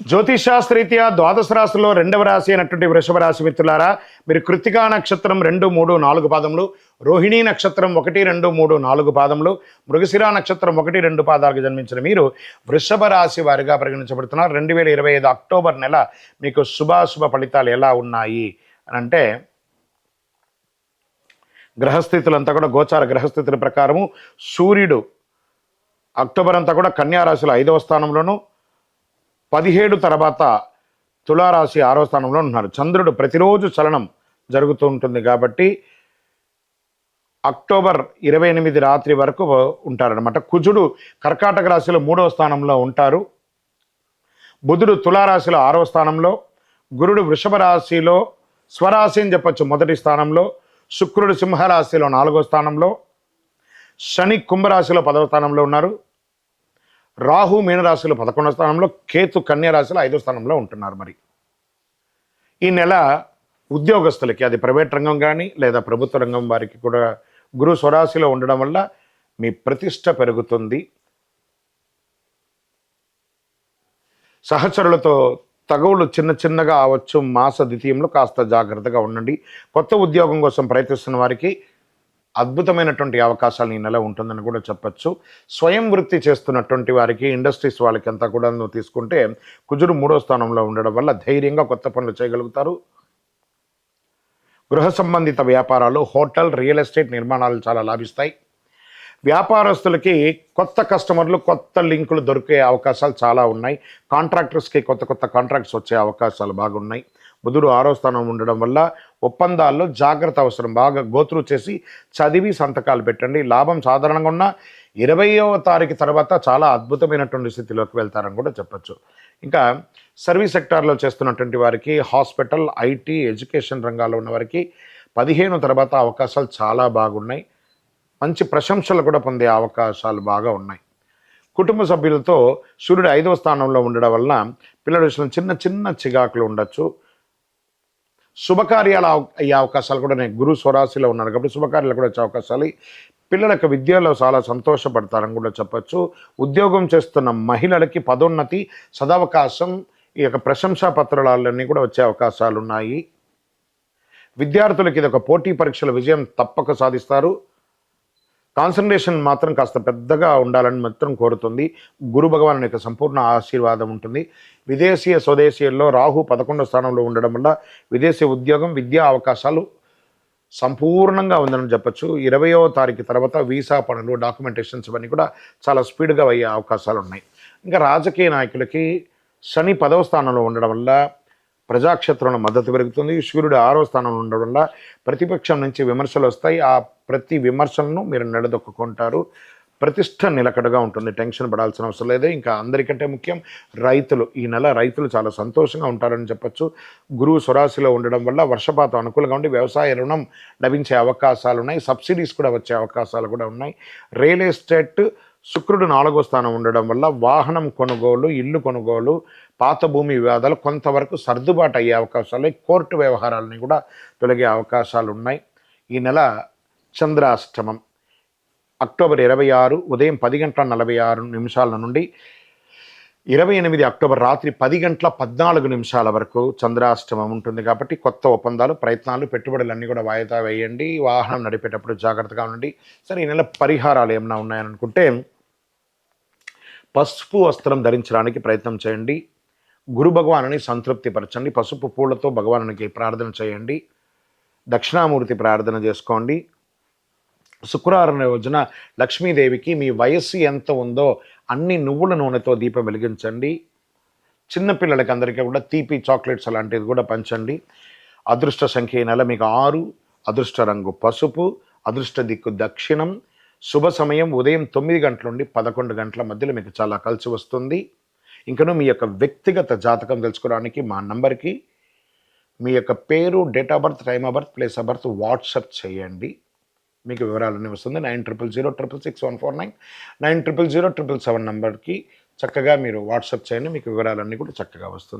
జ్యోతిషాస్త్రీత్యా ద్వాదశ రాశిలో రెండవ రాశి అయినటువంటి వృషభ రాశి మిత్రులారా మీరు కృతికా నక్షత్రం రెండు మూడు నాలుగు పాదములు రోహిణీ నక్షత్రం ఒకటి రెండు మూడు నాలుగు పాదములు మృగశిరా నక్షత్రం ఒకటి రెండు పాదాలకు జన్మించిన మీరు వృషభ రాశి వారిగా పరిగణించబడుతున్నారు. రెండు వేల ఇరవై ఐదు అక్టోబర్ నెల మీకు శుభాశుభ ఫలితాలు ఎలా ఉన్నాయి? అని అంటే గ్రహస్థితులంతా కూడా గోచార గ్రహస్థితుల ప్రకారము సూర్యుడు అక్టోబర్ అంతా కూడా కన్యారాశిలో ఐదవ స్థానంలోనూ పదిహేడు తర్వాత తులారాశి ఆరో స్థానంలో ఉన్నారు చంద్రుడు ప్రతిరోజు చలనం జరుగుతూ ఉంటుంది కాబట్టి అక్టోబర్ ఇరవై ఎనిమిది రాత్రి వరకు ఉంటారనమాట కుజుడు కర్కాటక రాశిలో మూడవ స్థానంలో ఉంటారు. బుధుడు తులారాశిలో ఆరవ స్థానంలో గురుడు వృషభ రాశిలో స్వరాశి అని చెప్పచ్చు మొదటి స్థానంలో శుక్రుడు సింహరాశిలో నాలుగో స్థానంలో శని కుంభరాశిలో పదవ స్థానంలో ఉన్నారు. రాహు మీనరాశిలో పదకొండవ స్థానంలో కేతు కన్యారాశిలో ఐదో స్థానంలో ఉంటున్నారు మరి. ఈ నెల ఉద్యోగస్తులకి అది ప్రైవేట్ రంగం కానీ లేదా ప్రభుత్వ రంగం వారికి కూడా గురు స్వరాశిలో ఉండడం వల్ల మీ ప్రతిష్ట పెరుగుతుంది. సహచరులతో తగవులు చిన్న చిన్నగా అవచ్చు మాస ద్వితీయంలో కాస్త జాగ్రత్తగా ఉండండి. కొత్త ఉద్యోగం కోసం ప్రయత్నిస్తున్న వారికి అద్భుతమైనటువంటి అవకాశాలు ఈ నెల ఉంటుందని కూడా చెప్పచ్చు. స్వయం వృత్తి చేస్తున్నటువంటి వారికి ఇండస్ట్రీస్ వాళ్ళకి అంతా కూడా నువ్వు తీసుకుంటే కుజుడు మూడో స్థానంలో ఉండడం వల్ల ధైర్యంగా కొత్త పనులు చేయగలుగుతారు. గృహ సంబంధిత వ్యాపారాలు హోటల్ రియల్ ఎస్టేట్ నిర్మాణాలు చాలా లాభిస్తాయి. వ్యాపారస్తులకి కొత్త కస్టమర్లు కొత్త లింకులు దొరికే అవకాశాలు చాలా ఉన్నాయి. కాంట్రాక్టర్స్కి కొత్త కొత్త కాంట్రాక్ట్స్ వచ్చే అవకాశాలు బాగున్నాయి. బుధుడు ఆరో స్థానం ఉండడం వల్ల ఒప్పందాల్లో జాగ్రత్త అవసరం. బాగా గోత్రు చేసి చదివి సంతకాలు పెట్టండి. లాభం సాధారణంగా ఉన్న ఇరవయో తారీఖు తర్వాత చాలా అద్భుతమైనటువంటి స్థితిలోకి వెళ్తారని కూడా చెప్పచ్చు. ఇంకా సర్వీస్ సెక్టార్లో చేస్తున్నటువంటి వారికి హాస్పిటల్ ఐటీ ఎడ్యుకేషన్ రంగాల్లో ఉన్న వారికి పదిహేను తర్వాత అవకాశాలు చాలా బాగున్నాయి. మంచి ప్రశంసలు కూడా పొందే అవకాశాలు బాగా ఉన్నాయి. కుటుంబ సభ్యులతో సూర్యుడు ఐదవ స్థానంలో ఉండడం వలన పిల్లల విషయంలో చిన్న చిన్న చిగాకులు ఉండొచ్చు. శుభకార్యాలు అయ్యే అవకాశాలు కూడా నేను గురు స్వరాశిలో ఉన్నాను కాబట్టి శుభకార్యాలు కూడా వచ్చే అవకాశాలు పిల్లలకు విద్యలో చాలా సంతోషపడతారని కూడా చెప్పచ్చు. ఉద్యోగం చేస్తున్న మహిళలకి పదోన్నతి సదవకాశం ఈ యొక్క ప్రశంసా పత్రాలన్నీ కూడా వచ్చే అవకాశాలు ఉన్నాయి. విద్యార్థులకి ఇది ఒక పోటీ పరీక్షల విజయం తప్పక సాధిస్తారు. కాన్సన్ట్రేషన్ మాత్రం కాస్త పెద్దగా ఉండాలని మాత్రం కోరుతుంది. గురు భగవాన్ యొక్క సంపూర్ణ ఆశీర్వాదం ఉంటుంది. విదేశీయ స్వదేశీయుల్లో రాహు పదకొండో స్థానంలో ఉండడం వల్ల విదేశీ ఉద్యోగం విద్యా అవకాశాలు సంపూర్ణంగా ఉందని చెప్పచ్చు. ఇరవయో తారీఖు తర్వాత వీసా పనులు డాక్యుమెంటేషన్స్ ఇవన్నీ కూడా చాలా స్పీడ్గా అయ్యే అవకాశాలు ఉన్నాయి. ఇంకా రాజకీయ నాయకులకి శని పదవ స్థానంలో ఉండడం వల్ల ప్రజాక్షేత్రంలో మద్దతు పెరుగుతుంది. సూర్యుడు ఆరో స్థానంలో ఉండడం వల్ల ప్రతిపక్షం నుంచి విమర్శలు వస్తాయి. ఆ ప్రతి విమర్శలను మీరు నిలదొక్కుంటారు ప్రతిష్ట నిలకడగా ఉంటుంది. టెన్షన్ పడాల్సిన అవసరం లేదు. ఇంకా అందరికంటే ముఖ్యం రైతులు. ఈ నెల రైతులు చాలా సంతోషంగా ఉంటారని చెప్పొచ్చు. గురువు స్వరాశిలో ఉండడం వల్ల వర్షపాతం అనుకూలంగా ఉండి వ్యవసాయ రుణం లభించే అవకాశాలు ఉన్నాయి. సబ్సిడీస్ కూడా వచ్చే అవకాశాలు కూడా ఉన్నాయి. రియల్ ఎస్టేట్ శుక్రుడు నాలుగో స్థానం ఉండడం వల్ల వాహనం కొనుగోలు ఇల్లు కొనుగోలు పాత భూమి వివాదాలు కొంతవరకు సర్దుబాటు అయ్యే అవకాశాలు కోర్టు వ్యవహారాలని కూడా తొలగే అవకాశాలు ఉన్నాయి. ఈ నెల చంద్రాష్టమం అక్టోబర్ ఇరవై ఆరు ఉదయం పది గంటల నలభై ఆరు నిమిషాల నుండి ఇరవై ఎనిమిది అక్టోబర్ రాత్రి పది గంటల పద్నాలుగు నిమిషాల వరకు చంద్రాష్టమం ఉంటుంది కాబట్టి కొత్త ఒప్పందాలు ప్రయత్నాలు పెట్టుబడులు అన్నీ కూడా వాయిదా వేయండి. వాహనం నడిపేటప్పుడు జాగ్రత్తగా ఉండండి. సరే ఈ నెల పరిహారాలు ఏమైనా ఉన్నాయని అనుకుంటే పసుపు వస్త్రం ధరించడానికి ప్రయత్నం చేయండి. గురు భగవానుని సంతృప్తిపరచండి. పసుపు పూలతో భగవానునికి ప్రార్థన చేయండి. దక్షిణామూర్తి ప్రార్థన చేసుకోండి. శుక్రవారం రోజున లక్ష్మీదేవికి మీ వయస్సు ఎంత ఉందో అన్ని నువ్వుల నూనెతో దీపం వెలిగించండి. చిన్నపిల్లలకి అందరికీ కూడా తీపి చాక్లెట్స్ అలాంటివి కూడా పంచండి. అదృష్ట సంఖ్య నెల మీకు ఆరు. అదృష్ట రంగు పసుపు. అదృష్ట దిక్కు దక్షిణం. శుభ సమయం ఉదయం తొమ్మిది గంటల నుండి పదకొండు గంటల మధ్యలో మీకు చాలా కలిసి వస్తుంది. ఇంకను మీ యొక్క వ్యక్తిగత జాతకం తెలుసుకోవడానికి మా నంబర్కి మీ యొక్క పేరు date of birth time of birth place of birth WhatsApp చేయండి. మీకు వివరాలన్నీ వస్తుంది. Nine triple zero triple six one four nine. Nine triple zero triple seven నెంబర్కి చక్కగా మీరు వాట్సాప్ చేయండి. మీకు వివరాలన్నీ కూడా చక్కగా వస్తుంది.